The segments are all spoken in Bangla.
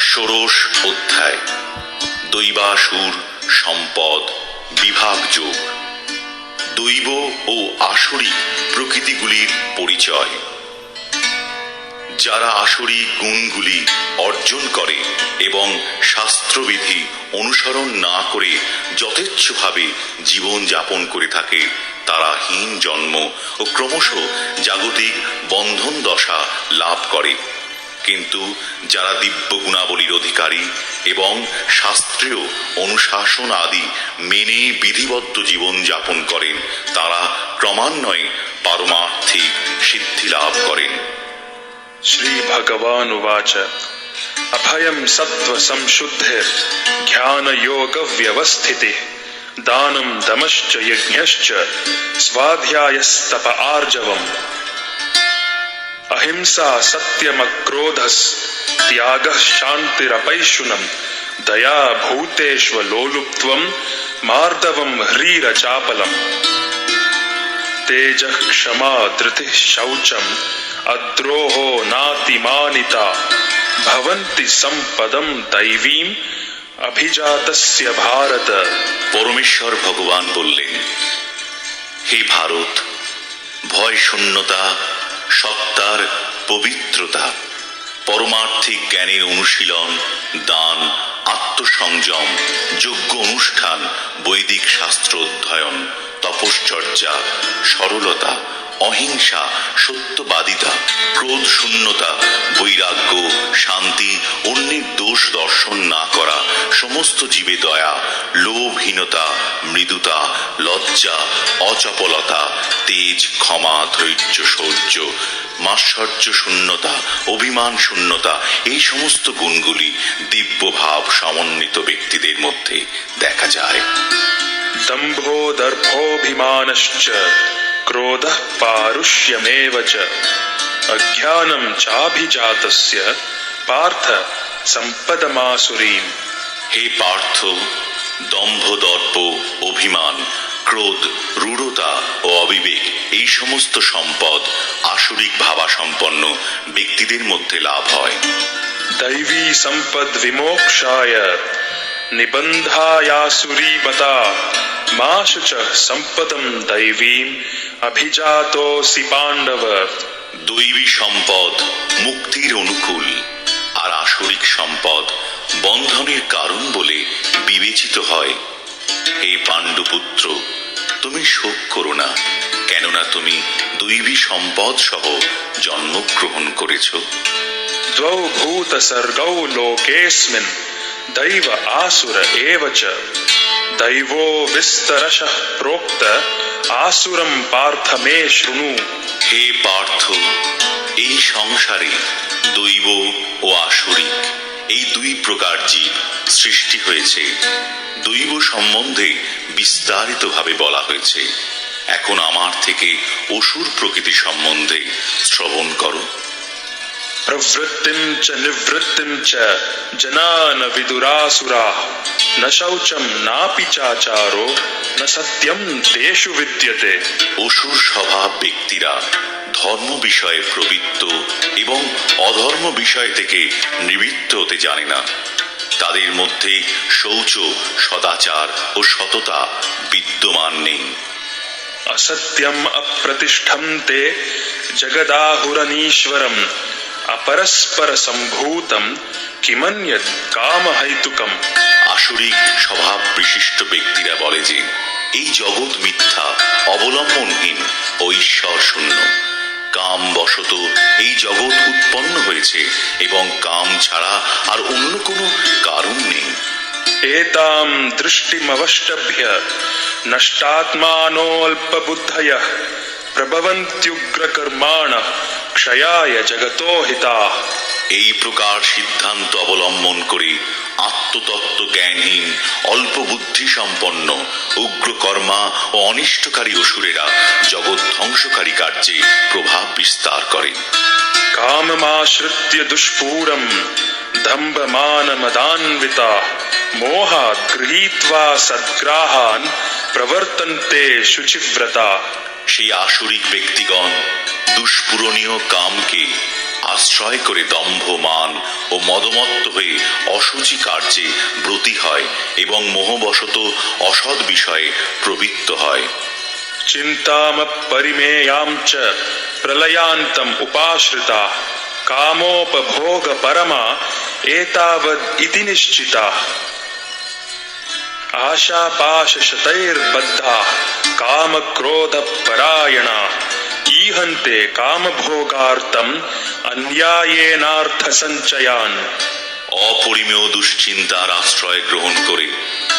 ষোড়শ অধ্যায়। দৈবাসুর সম্পদ বিভাগ যোগ। দৈব ও আসরিক প্রকৃতিগুলির পরিচয়। যারা আসরিক গুণগুলি অর্জন করে এবং শাস্ত্রবিধি অনুসরণ না করে যথেচ্ছভাবে জীবন যাপন করে থাকে, তারা হীন জন্ম ও ক্রমশ জাগতিক বন্ধন দশা লাভ করে। কিন্তু যারা দিব্য গুণাবলীর অধিকারী এবং শাস্ত্রীয় অনুশাসন আদি মেনে বিধিবদ্ধ জীবন যাপন করেন, তারা ক্রমান্বয়ে পারমার্থিক সিদ্ধি লাভ করেন। শ্রী ভগবান উবাচ, অভয়ম সত্ত্ব সংশুদ্ধে ধ্যান যোগ ব্যবস্থিতি, দানম দমশ্চ, যজ্ঞশ্চ, স্বাধ্যায়স্তপ আর্জবম। अहिंसा सत्यमक्रोधस्त्यागः शान्तिरपैशुनम् दया भूतेष्वलोलुप्त्वं मार्दवं ह्रीरचापलम् तेजः क्षमा धृतिः शौचम् अद्रोहो नातिमानिता भवन्ति सम्पदं दैवीम् अभिजातस्य भारत পরমেশ্বর ভগবান বললেন হে ভারত ভয় শূন্যতা সত্তার পবিত্রতা, পরমার্থিক জ্ঞানের অনুশীলন, দান, আত্মসংযম, যোগ্য অনুষ্ঠান, বৈদিক শাস্ত্র অধ্যয়ন, তপশ্চর্যা, সরলতা, অহিংসা, সত্যবাদিতা ক্রোধ শূন্যতা বৈরাগ্য জীবে দয়া, লোভহীনতা, মৃদুতা, লজ্জা, অচপলতা, তেজ, ক্ষমা, ধৈর্য সৌর্য মাশ্চর্য শূন্যতা, অভিমান শূন্যতা, এই সমস্ত গুণগুলি দিব্য ভাব সমন্বিত ব্যক্তিদের মধ্যে দেখা যায়। দম্ভো দর্ভোভিমানশ্চ, ক্রোধ পারুষ্যমেব অজ্ঞানম চাভিজাতস্য, পার্থ সম্পদমাসুরীম। হে পার্থ দম্ভ দর্প অভিমান ক্রোধ রূঢ়তা ও অবিবেক এই সমস্ত সম্পদ আসরিক ভাবা ব্যক্তিদের মধ্যে লাভ হয়। দৈবী সম্পদ বিমোক্ষায় নিবন্ধায়াসুরী মতা মাস চ সম্পদম দৈবীম অভিজাতোসি পাণ্ডব। দৈবী সম্পদ মুক্তির অনুকূল আর আসরিক সম্পদ বন্ধনের কারণ বলে বিবেচিত হয়। হে পাণ্ডুপুত্র তুমি শোক করো না কেননা তুমি দৈবী সম্পদ সহ জন্মগ্রহণ করেছ। দ্বৌ ভূত সর্গৌ লোকেস্মিন দৈব আসুর এব চ। দৈব বিস্তরশ প্রোক্ত আসুরম পার্থ মে শৃণু। হে পার্থ এই সংসারে দৈব ও আসুরিক এই দুই প্রকার জীব সৃষ্টি হয়েছে। দৈব সম্বন্ধে বিস্তারিতভাবে বলা হয়েছে। এখন আমার থেকে অসুর প্রকৃতি সম্বন্ধে শ্রবণ করো। प्रवृत्तिं च निवृत्तिं च जना न विदुरासुराः न शौचं नापि चाचारो न सत्यं तेषु विद्यते অসুর স্বভাব ব্যক্তিরা ধর্ম বিষয়ে প্রবৃত্ত এবং অধর্ম বিষয় থেকে নিবৃত্ত হতে জানে না তাদের মধ্যে শৌচ সদাচার ও সততা বিদ্যমান নেই असत्यम् अप्रतिष्ठं ते অপরস্পর সম্ভূতম কিমন্যত কামহৈতুকম আসরিক স্বভাব বিশিষ্ট ব্যক্তিরা বলে যে এই জগৎ মিথ্যা অবলম্বনহীন ও ঈশ্বর শূন্য কাম বশত এই জগৎ উৎপন্ন হয়েছে এবং কাম ছাড়া আর অন্য কোনো কারণ নেই। এতাম দৃষ্টিমবষ্টভ্য নষ্টাত্মানোল্পবুদ্ধয় প্রভবন্ত্যুগ্রকর্মাণ। ক্ষয়ায় জগত হিতা। এই প্রকার সিদ্ধান্ত অবলম্বন করে আত্মতত্ত্ব জ্ঞানহীন অল্প বুদ্ধি সম্পন্ন উগ্রকর্মা ও অনিষ্টকারী অসুরেরা জগৎ ধ্বংসকারী কার্যে প্রভাব বিস্তার কামমাশ্রিত্য মোহা গৃহীত্বা সদ্গ্রাহান প্রবর্তন্তে শুচিব্রতা। সেই আসুরিক ব্যক্তিগণ দুষ্পূরণীয় কামকে আশ্রয় করে দম্ভ মান ও মদমত্ত হয়ে অসুচি কার্যে ব্রতী হয় এবং মোহবশত অসৎ বিষয়ে প্রবৃত্ত হয় चिन्तामपरिमेयां च प्रलयान्तम् उपाश्रिता कामोपभोगपरमा एतावद् इति निश्चिता आशापाशशतैर्बद्धा कामक्रोधपरायणा ईहन्ते कामभोगार्थम् अन्यायेनार्थसञ्चयान् অপরিমেয় দুশ্চিন্তার আশ্রয় গ্রহণ করে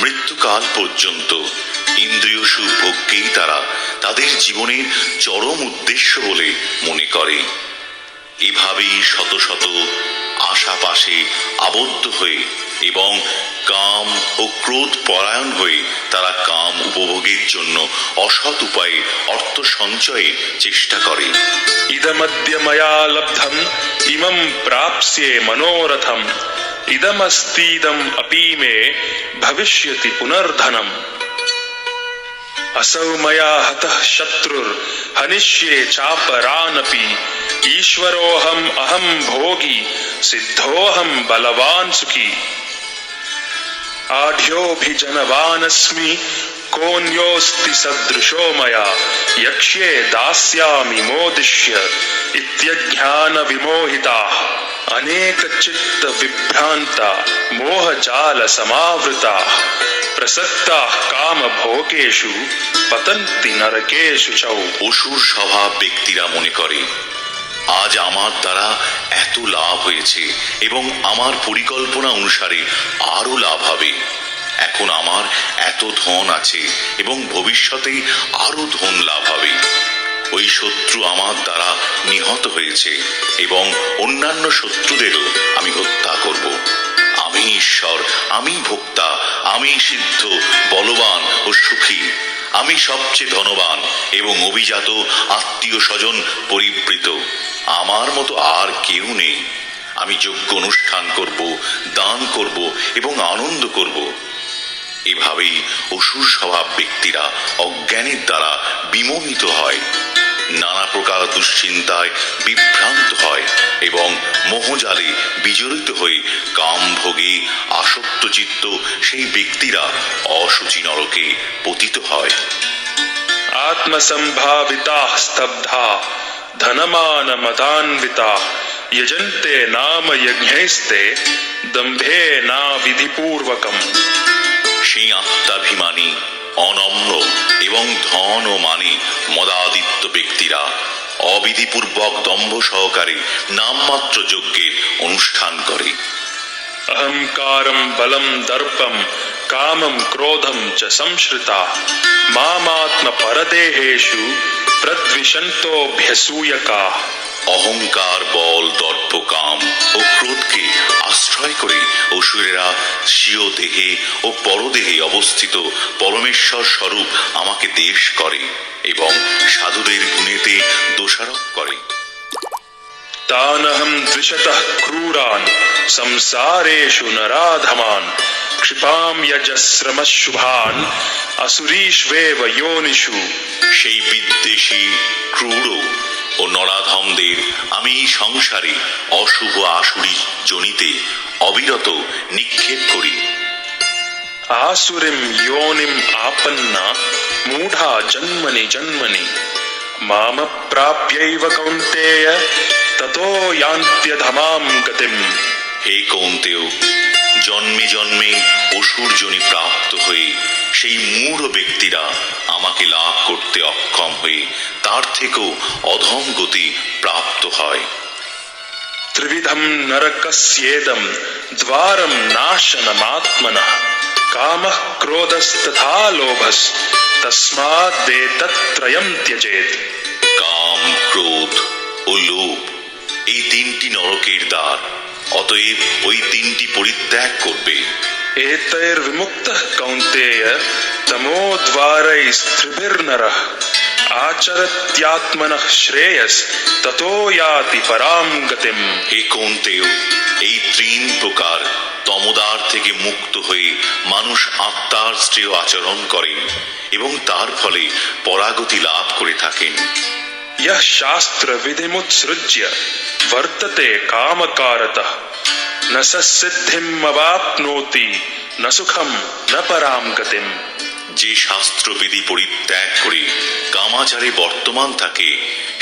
মৃত্যুকাল পর্যন্ত ইন্দ্রিয় সুখ ভোগকেই তারা তাদের জীবনের চরম উদ্দেশ্য বলে মনে করে এভাবেই শত শত আশাপাশে আবদ্ধ হয়ে এবং কাম ও ক্রোধ পরায়ণ হয়ে তারা কাম উপভোগের জন্য অসৎ উপায়ে অর্থ সঞ্চয়ের চেষ্টা করে इदमद्य मया लब्धम् इमं प्राप्स्ये मनोरथम् इदमस्तीदम् अपि मे भविष्यति पुनर्धनम् असौ मया हतः शत्रुर्हनिष्ये चापरानपि ईश्वरोऽहम् अहम् भोगी सिद्धोऽहम् बलवान् सुखी आढ्योऽभिजनवानस्मि कोऽन्योऽस्ति सदृशो मया यक्ष्ये दास्यामि मोदिष्य इत्यज्ञानविमोहिताः अनेकचित्तविभ्रान्ता मोहजालसमावृताः प्रसक्ताः कामभोगेषु पतन्ति नरकेषु च অসুর স্বভাব ব্যক্তিরা মনে করে আজ আমার দ্বারা এত লাভ হয়েছে এবং আমার পরিকল্পনা অনুসারে আরও লাভ হবে। এখন আমার এত ধন আছে এবং ভবিষ্যতে আরও ধন লাভ হবে। ওই শত্রু আমার দ্বারা নিহত হয়েছে এবং অন্যান্য শত্রুদেরও আমি হত্যা করব। আমি ঈশ্বর, আমি ভোক্তা, আমি সিদ্ধ, বলবান ও সুখী। আমি সবচেয়ে ধনবান এবং অভিজাত আত্মীয় স্বজন পরিবৃত। আমার মতো আর কেউ নেই। আমি যোগ্য অনুষ্ঠান করব, দান করব এবং আনন্দ করব। এভাবেই অসুর স্বভাব ব্যক্তিরা অজ্ঞানের দ্বারা বিমোহিত হয়। নানা প্রকার দুশ্চিন্তায় বিভ্রান্ত হয় এবং মোহজালে বিজড়িত হয়ে কাম ভোগে আসক্ত চিত্ত সেই ব্যক্তিরা অসুচি নরকে পতিত হয় आत्मसम्भाविताः स्तब्धा धनमानमदान्विताः यजन्ते नाम यज्ञैस्ते दम्भेनाविधिपूर्वकम् সেই আত্মাভিমানী অনম্র এবং ধন ও মানে মদাদিত্য ব্যক্তিরা অবিধিপূর্বক দম্ভ সহকারে নামমাত্র যজ্ঞের অনুষ্ঠান করে। অহংকারম বলম দর্পম, কামম ক্রোধম চ সংশ্রিতা। মামাত্ম পরদেহেষু, প্রদ্বিষন্তোভ্যসূয়কা। অহংকার বল দর্প কাম ও ক্রোধকে আশ্রয় করে অসুরেরা স্বীয় দেহে ও পরদেহে অবস্থিত পরমেশ্বর স্বরূপ আমাকে দেশ করে এবং সাধুদের গুণেতে দোষারোপ করে। তানহম ক্রূরান নরাধমান ক্ষিপাম অসুরীষ্বেব যোনিষু। সেই বিদ্বেষী ক্রূর ও নরাধমদের আমি এই সংসারে অশুভ আসুরি জনিতে অবিরত নিক্ষেপ করি। আসুরিম ইয়োনিম আপন্না মূঢ়া জন্মনি জন্মনি মাম প্রাপ্যৈব কৌন্তেয় ততো ইয়ান্ত্যধমাম গতিম। হে কৌন্তেয় জন্মে জন্মে অসুরজনী প্রাপ্ত হয়ে সেই মূঢ় ব্যক্তিরা আমাকে লাভ করতে অক্ষম হয়ে তার থেকেও অধম গতি প্রাপ্ত হয়। ত্রিবিধম নরকস্যেদম দ্বারম নাশনমাত্মনঃ কামঃ ক্রোধস্তথা লোভস তস্মাদ্দেতত্রয়ম ত্যজেত। কাম ক্রোধ ও লোভ এই তিনটি নরকের দ্বার অতএব ওই তিনটি পরিত্যাগ করবে। কৌন্তেয় আচরত্যাত্মন শ্রেয়স ততো পরাম গতিম। কৌন্তেয় এই তিন প্রকার থেকে মুক্ত হয়ে মানুষ আত্মার শ্রেয় আচরণ করেন এবং তার ফলে পরাগতি লাভ করে থাকেন। ইহ শাস্ত্র বিধিমুৎসৃজ্য वर्तते कामकारतः न स सिद्धिम् अवाप्नोति न सुखम न पराम गतिम যে শাস্ত্রবিধি পরিত্যাগ করে কামাচারে বর্তমান থাকে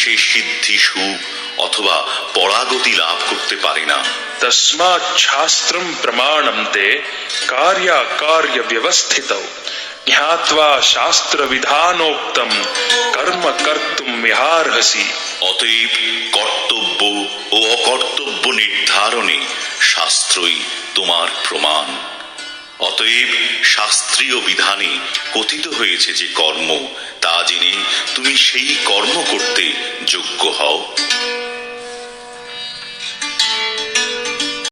সে সিদ্ধি সুখ অথবা পরাগতি লাভ করতে পারে না तस्मात् शास्त्रम् प्रमाणं ते कार्याकार्य व्यवस्थितौ ज्ञात्वा शास्त्रविधानोक्तं कर्म कर्तुम् इहार्हसि অতএব কর্তব্য ও অকর্তব্য নির্ধারণে শাস্ত্রই তোমার প্রমাণ। অতএব শাস্ত্রীয় বিধানে কথিত হয়েছে যে কর্ম, তা জেনে তুমি সেই কর্ম করতে যোগ্য হও।